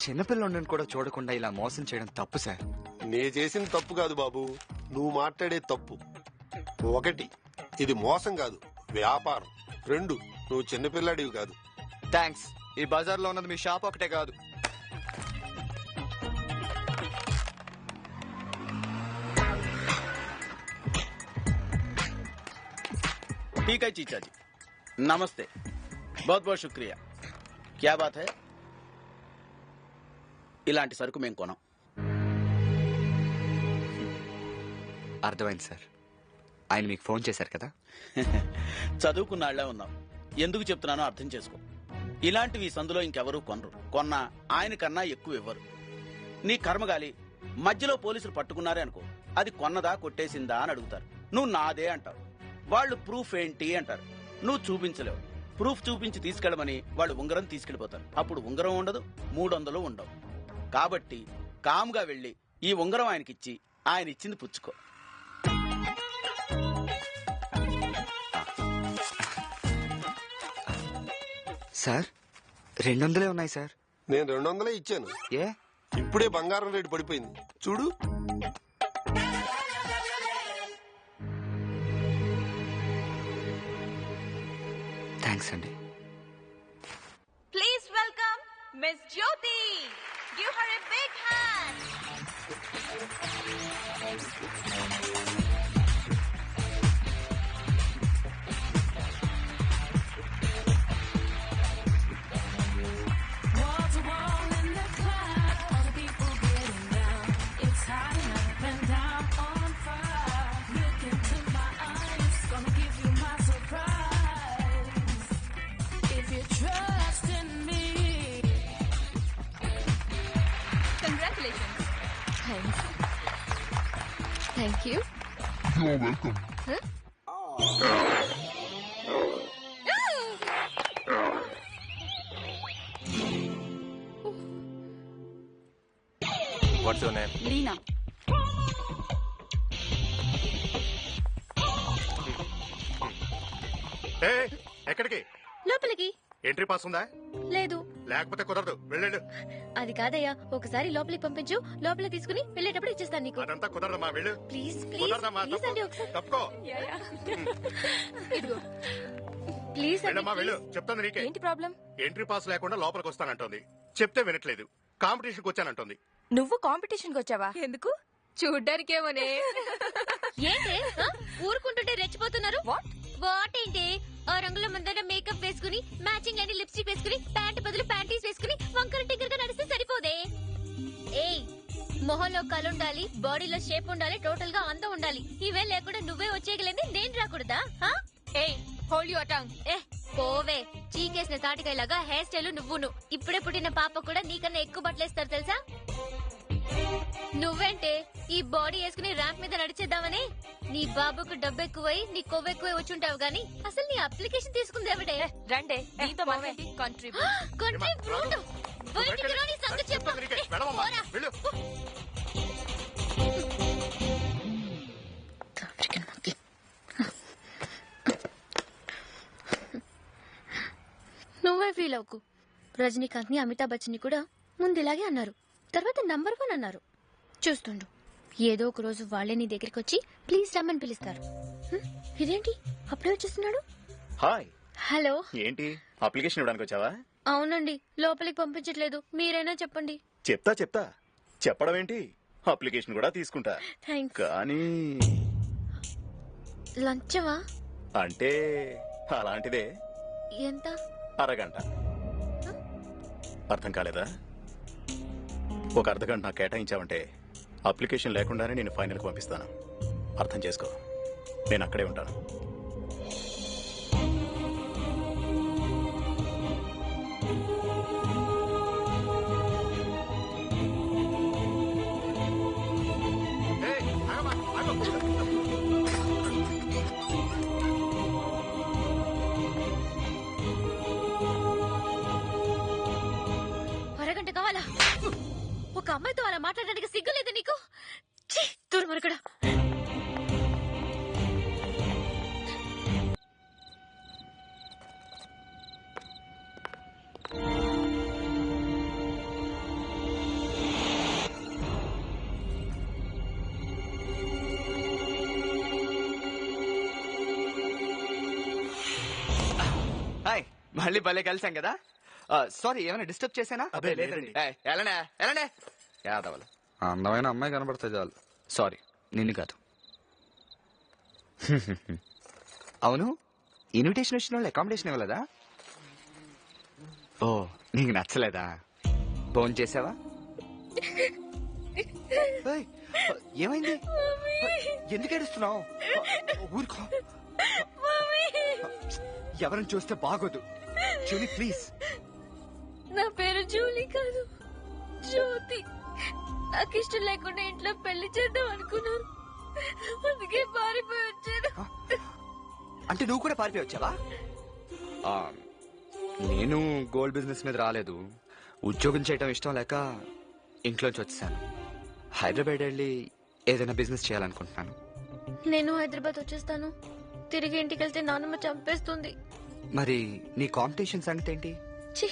చిన్నపిల్లని కూడా చూడకుండా ఇలా మోసం చేయడం తప్పు సార్ నే చేసిన తప్పు కాదు బాబు నువ్వు మాట్లాడే తప్పు ఒకటి ఇది మోసం కాదు వ్యాపారం రెండు నువ్వు చిన్నపిల్లాడివి కాదు థ్యాంక్స్ ఈ బజార్ లో ఉన్నది మీ షాప్ ఒకటే కాదు ठीक है चीचा जी नमस्ते बहुत बहुत शुक्रिया क्या बात है ఇలాంటి సరుకు మేము కొనం. అర్థమైంది సార్. ఆయన మీకు ఫోన్ చేశారు కదా? చదువుకున్నాళ్ళే ఉన్నాం. ఎందుకు చెప్తున్నానో అర్థం చేసుకో. ఇలాంటివి సందులో ఇంకెవరూ కొనరు. కొన్నా ఆయన కన్నా ఎక్కువ ఇవ్వరు. నీ కర్మగాలి మధ్యలో పోలీసులు పట్టుకున్నారే అనుకో. అది కొన్నదా కొట్టేసిందా అని అడుగుతారు. నువ్వు నాదే అంటావు వాళ్ళు ప్రూఫ్ ఏంటి అంటారు. నువ్వు చూపించలేవు. ప్రూఫ్ చూపించి తీసుకెళ్ళమని వాళ్ళు ఉంగరం తీసుకెళ్ళిపోతారు అప్పుడు ఉంగరం ఉండదు మూడు వందలు ఉండవు. కాబట్టి కామ్గా వెళ్ళి ఈ ఉంగరం ఆయనకిచ్చి ఆయన ఇచ్చింది పుచ్చుకో. సార్ రెండు వందలే ఉన్నాయి సార్. నేను రెండు వందలే ఇచ్చాను. ఏ? ఇప్పుడే బంగారం రేటు పడిపోయింది. చూడు. థ్యాంక్స్ అండి. Please welcome Miss Jyoti. Give her a big hand. Thanks. Thank you. What's your name Leena ఏ ఎక్కడికి? లోపలికి. ఎంట్రీ పాస్ ఉందా? లేదు. లేకపోతే కుదరదు. వెళ్ళండి. అది కాదయ్యా ఒకసారి లోపలికి పంపించు లోపలికి తీసుకుని వెళ్ళేటప్పుడు ఇచ్చేస్తాను నీకు. అదంతా కుదరదమ్మా వెళ్ళు. ప్లీజ్ ప్లీజ్ కుదరదమ్మా ప్లీజ్ అండి ఒకసారి. తప్పుకో. ప్లీజ్ వెళ్ళమ్మా వెళ్ళు. చెప్తాను నీకే. ఏంటి ప్రాబ్లం? ఎంట్రీ పాస్ లేకుండా లోపలికి వస్తానంటోంది. చెప్తే వినట్లేదు. కాంపిటీషన్కి వచ్చానంటోంది. నువ్వు కాంపిటీషన్కి వచ్చావా? ఎందుకు? చూడ్డానికేమోనే. ఏంటి? ఆ? ఊరుకుంటుంటే రెచ్చిపోతున్నారు. వాట్? ఏంటి ఆ రంగుల ముందర మేకప్ వేసుకుని మ్యాచింగ్ అని లిప్స్టిక్ వేసుకుని ప్యాంట్ బదులు ప్యాంటీస్ వేసుకుని వంకర టింకర్గా నడిస్తే సరిపోదే. ఏయ్ మొహంలో కలు ఉండాలి బాడీలో షేప్ ఉండాలి టోటల్గా అందం ఉండాలి. ఇవే లేకుండా నువ్వే వచ్చేయగలింది నేను రాకూడదా? ఏయ్ హోల్డ్ యువర్ టంగ్ ఏ పోవే. చీకేసిన తాటికాయలాగా హెయిర్ స్టైల్ నువ్వును. ఇప్పుడే పుట్టిన పాప కూడా నీకన్నా ఎక్కువ బట్టలేస్తారు తెలుసా? నువ్వేంటే? ఈ బాడీ వేసుకుని ర్యాంప్ మీద నడిచేద్దామని. నీ బాబుకు డబ్బు ఎక్కువై నీ కొవ్వు ఎక్కువై వచ్చుంటావు గానీ అసలు నీ అప్లికేషన్ తీసుకుంది ఎవడే? రండే. బ్రూట్ బయటికి రాని సంగతి చెప్పు. నువ్వే ఫీల్ అవ్వకు రజనీకాంత్ని అమితాబ్ బచ్చన్ని కూడా ముందు ఇలాగే అన్నారు. తర్వాత నంబర్ వన్ అన్నారు. చూస్తుండు. ఏదో ఒక రోజు వాళ్ళే నీ దగ్గరికి వచ్చి ప్లీజ్ రమ్మని పిలుస్తారు. హ్మ్, ఇదేంటి? అప్పుడే వచ్చేస్తున్నాడు? హాయ్ హలో ఏంటి? అప్లికేషన్ ఇవ్వడానికి వచ్చావా? అవునండి. లోపలికి పంపించట్లేదు. మీరైనా చెప్పండి. చెప్తా చెప్తా. చెప్పడం ఏంటి? అప్లికేషన్ కూడా తీసుకుంటా. థ్యాంక్స్ కానీ లంచమా? అంటే అలాంటిదే. ఎంత? అరగంట. అర్థం కాలేదా? ఒక అర్ధగంట నాకు కేటాయించావంటే అప్లికేషన్ లేకుండానే నేను ఫైనల్కి పంపిస్తాను. అర్థం చేసుకో. నేను అక్కడే ఉంటాను. మళ్ళీ భలే కలిసాం కదా? సారీ ఏమైనా డిస్టర్బ్ చేశానా? అబ్బే, లేదండి. ఏయ్, ఎలానే ఎలానే యాదవలు. అందమైన అమ్మాయి కనబడితే చాలు. సారీ నిన్ను కాదు. అవును? ఇన్విటేషన్ వచ్చిన వాళ్ళు అకామిడేషన్ ఇవ్వలేదా? ఓ నీకు నచ్చలేదా? ఫోన్ చేసావా? ఏయ్, ఏమైంది? ఎందుకు ఏడుస్తున్నావు? ఊరుకో. ఎవరిని చూస్తే బాగోదు. చూని ప్లీజ్ నా పేరు జూలీ కాదు. జ్యోతి. నాకు ఇష్టం లేకుండా ఇంట్లో పెళ్ళి చేద్దాం అనుకున్నాను. అందుకే పారిపోయి వచ్చాను. అంటే నువ్వు కూడా పారిపోయి వచ్చావా? నేను గోల్డ్ బిజినెస్ మీద రాలేదు. ఉద్యోగం చేయడం ఇష్టం లేక ఇంట్లోంచి వచ్చేసాను. హైదరాబాద్ వెళ్ళి ఏదైనా బిజినెస్ చేయాలనుకుంటున్నాను. నేను హైదరాబాద్ వచ్చేస్తాను. తిరిగి ఇంటికి వెళ్తే నాన్నమ్మ చంపేస్తుంది. మరి నీ కాంపిటీషన్ సంగతి ఏంటి? ఛీ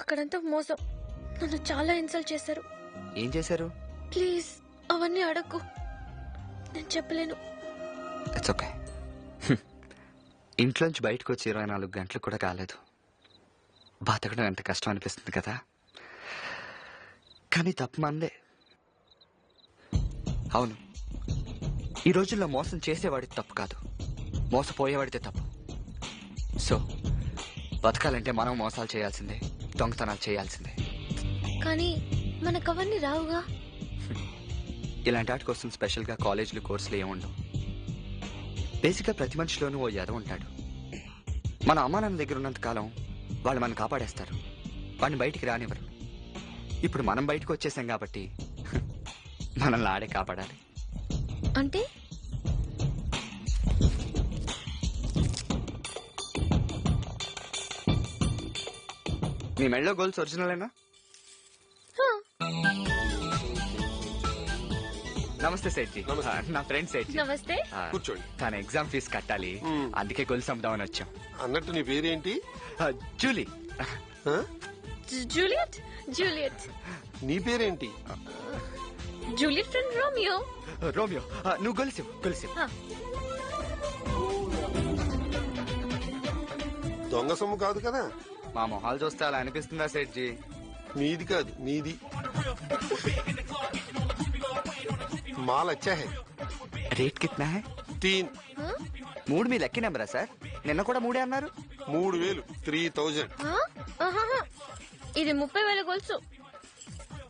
అక్కడంతా మోసం. నన్ను చాలా ఇన్సల్ట్ చేశారు. ఏం చేశారు? ప్లీజ్ అవన్నీ అడక్కు. నేను చెప్పలేను. ఇట్స్ ఓకే ఇంట్లోంచి బయటకు వచ్చి ఇరవై నాలుగు గంటలు కూడా కాలేదు. బతకడం ఎంత కష్టం అనిపిస్తుంది కదా? కానీ తప్పు మందే. అవును. ఈ రోజుల్లో మోసం చేసేవాడిది తప్పు కాదు. మోసపోయేవాడితే తప్పు. సో బతకాలంటే మనం మోసాలు చేయాల్సిందే దొంగతనాలు చేయాల్సిందే. కానీ మనకు అవన్నీ రావుగా? ఇలాంటి వాటి కోసం స్పెషల్గా కాలేజీలు కోర్సులు ఏముండవు. బేసిక్గా ప్రతి మనిషిలోనూ ఓ ఎద ఉంటాడు. మన అమ్మా నాన్న దగ్గర ఉన్నంత కాలం వాళ్ళు మనం కాపాడేస్తారు. వాడిని బయటికి రానివ్వరు. ఇప్పుడు మనం బయటకు వచ్చేసాం కాబట్టి మనల్ని ఆడే కాపాడాలి. అంటే? మీ మెళ్ళో గోల్స్ నమస్తే సేట్జీ. నమస్తే. ఆ, నా ఫ్రెండ్ సేట్జీ. నమస్తే. ఆ, కూర్చోండి. తన ఎగ్జామ్ ఫీజు కట్టాలి. మ్మ్. అందుకే గొలుసు అమ్ముదామని వచ్చాం. అన్నట్టు నీ పేరేంటి? ఆ, జూలీ. ఆ? జూ- జూలియట్? జూలియట్. నీ పేరేంటి? Juliet friend Romeo. రోమియో. ఆ, నువ్వు గొలుసు గొలుసు ఆ. దొంగ సొమ్ము కాదు కదా? మా మొహాలు చూస్తే అలా అనిపిస్తుందా సెట్జీ మీది కాదు మీది మాల్ అచ్చా రేట్ కిतना है తీన్ మూడు మీ లక్కీ నెంబరా సార్? నిన్న కూడా మూడే అన్నారు? మూడు వేలు త్రీ థౌజండ్. ఇది ముప్పై వేల గొలుసు.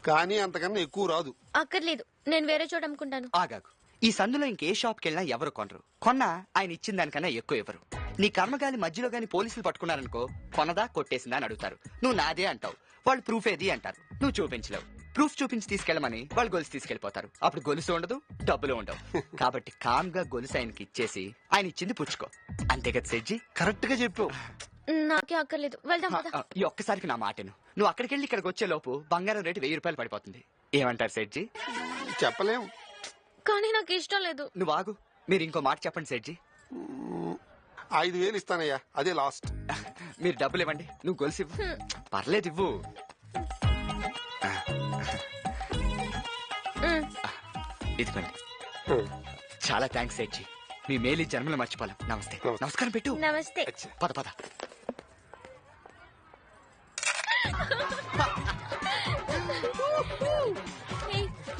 కానీ అంతకన్నా ఎక్కువ రాదు. అక్కర్లేదు. నేను వేరే చోట అనుకుంటాను ఆగాకు. ఈ సందులో ఇంకే షాప్కి వెళ్ళినా ఎవరు కొనరు. కొన్నా ఆయన ఇచ్చిన దానికన్నా ఎక్కువ ఇవ్వరు. నీ కర్మగాలి మధ్యలో గాని పోలీసులు పట్టుకున్నారనుకో కొనదా కొట్టేసిందా అని అడుగుతారు. నువ్వు నాదే అంటావు. వాళ్ళు ప్రూఫ్ ఏది అంటారు. నువ్వు చూపించలేవు. ప్రూఫ్ చూపించి తీసుకెళ్ళమని వాళ్ళు గొలుసు తీసుకెళ్ళిపోతారు అప్పుడు గొలుసు ఉండదు డబ్బులు ఉండవు. కాబట్టి కామ్గా గొలుసు ఆయనకి ఇచ్చేసి ఆయన ఇచ్చింది పుచ్చుకో. అంతే కదా సెజ్జి? కరెక్ట్గా చెప్పావు నాకే అక్కర్లేదు. వెళ్దాం ఈ ఒక్కసారికి నా మాటను. నువ్వు అక్కడికి వెళ్ళి ఇక్కడికి వచ్చే లోపు బంగారం రేటు వెయ్యి రూపాయలు పడిపోతుంది. ఏమంటారు సెడ్జి చెప్పలేం. కానీ నాకు ఇష్టం లేదు. నువ్వు ఆగు. మీరు ఇంకో మాట చెప్పండి సెడ్జి ఐదు వేలు ఇస్తానయ్యా. అదే లాస్ట్. మీరు డబ్బులు ఇవ్వండి. నువ్వు గొలుసు ఇవ్వు. పర్లేదు ఇవ్వు. ఇదిగోండి. చాలా థ్యాంక్స్ సెడ్జి మీ మేలు ఈ జన్మలో మర్చిపోలేం. నమస్తే. నమస్కారం పెట్టు. నమస్తే. పద పద.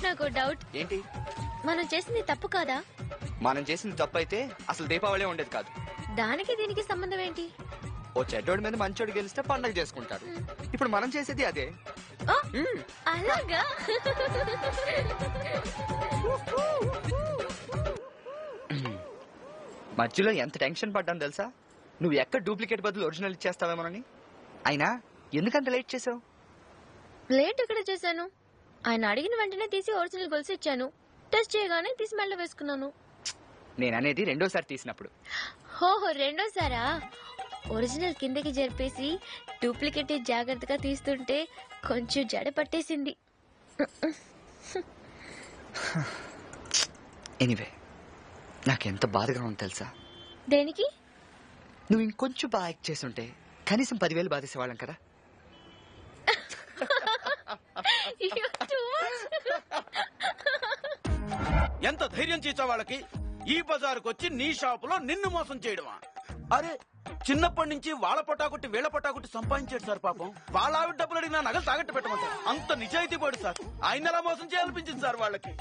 నాకు డౌట్. ఏంటి? మనం చేసింది తప్పు కాదా? మనం చేసిన తప్పు అయితే అసలు దీపావళి ఉండేది కాదు. దానికి దీనికి సంబంధం ఏంటి? ఓ చెడ్డోడి మీద మంచోడు గెలిస్తే పండగ చేసుకుంటారు ఇప్పుడు మనం చేసేది అదే. ఓ. అలాగా? మధ్యలో ఎంత టెన్షన్ పడ్డాను తెలుసా? నువ్వు ఎక్కడ డూప్లికేట్ బదులు ఒరిజినల్ ఇచ్చేస్తావేమోనని అయినా ఎందుకంత లేట్ చేసావు? లేట్ ఎక్కడ చేశాను? ఆయన అడిగిన వెంటనే తీసి ఒరిజినల్ గొలుసు ఇచ్చాను. టెస్ట్ చేయగానే తీసి మెల్ల వేసుకున్నాను. నేను అనేది రెండోసారి తీసినప్పుడు. ఓహో రెండోసారా? ఒరిజినల్ కిందకి జరిపేసి డూప్లికేట్ జాగ్రత్తగా తీస్తుంటే కొంచెం జడ పట్టేసింది. ఎనీవే నాకెంత బాధగా ఉంది తెలుసా? దేనికి? నువ్వు ఇంకొంచెం బాగా యాక్ట్ చేస్తుంటే కనీసం పదివేలు బాధేసేవాళ్ళం కదా. ఎంత ధైర్యం చేసా వాళ్ళకి? ఈ బజారుకు వచ్చి నీ షాపులో నిన్ను మోసం చేయడమా? అరే చిన్నప్పటి నుంచి వాళ్ళ పొటాకుట్టి వీళ్ళ పొటాకుట్టి సంపాదించాడు సార్ పాపం. వాళ్ళ ఆవిడ డబ్బులు అడిగిన నగలు తాగట్టు పెట్టమంటారు అంత నిజాయితీ పడు సార్. ఆయన ఎలా మోసం చేయాలనిపించింది సార్ వాళ్ళకి?